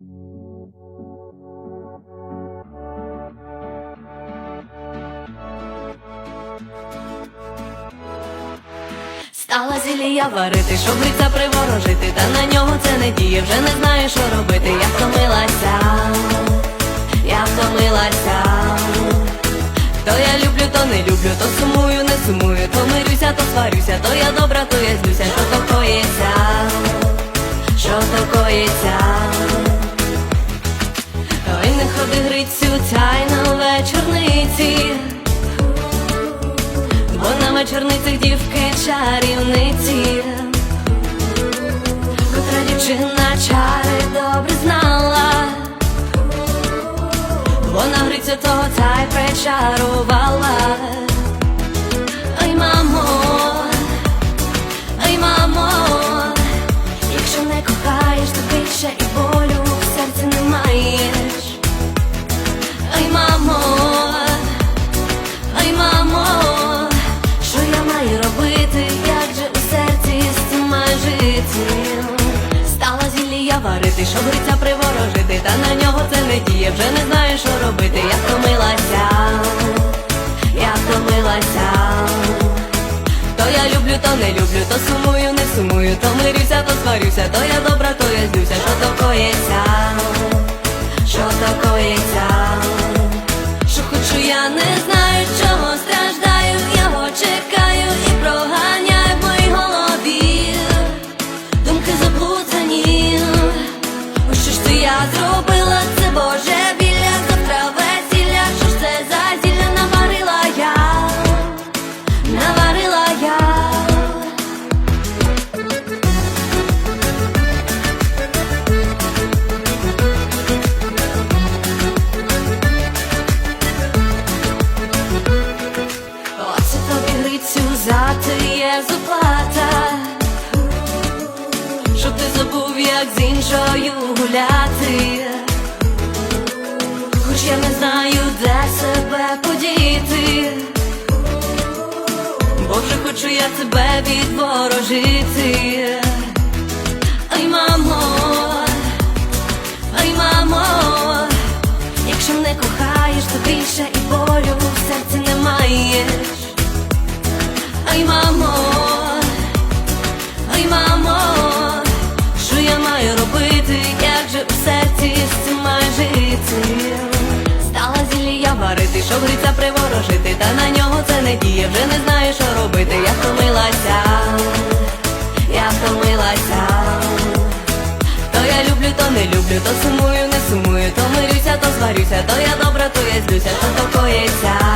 Стала зілія варити, щоб лиця приворожити, та на нього це не діє, вже не знаю, що робити. Я втомилася, я втомилася. То я люблю, то не люблю, то сумую, не сумую, то мирюся, то сварюся, то я добра, то я злюся, що то коїться, що то коїться. Грицю, на вечорниці. Бо на вечорницях дівки чарівниці, котра дівчина чари добре знала, вона гриця того та й причарувала. Ой, мамо, зілля щоб гриця приворожити, та на нього це не діє, вже не знаю, що робити. Я втомилася, я втомилася. То я люблю, то не люблю, то сумую, не сумую, то мирюся, то сварюся, то я добра, то я злюся, що то коїться, є щоб ти забув, як з іншою гуляти. Хоч я не знаю, де себе подіти, Боже, хочу я тебе відворожити. Зілля що гриця приворожити, та на нього це не діє, вже не знаю, що робити. Я втомилася, я втомилася. То я люблю, то не люблю, то сумую, не сумую, то мирюся, то сварюся, то я добра, то я злюся, то коїться.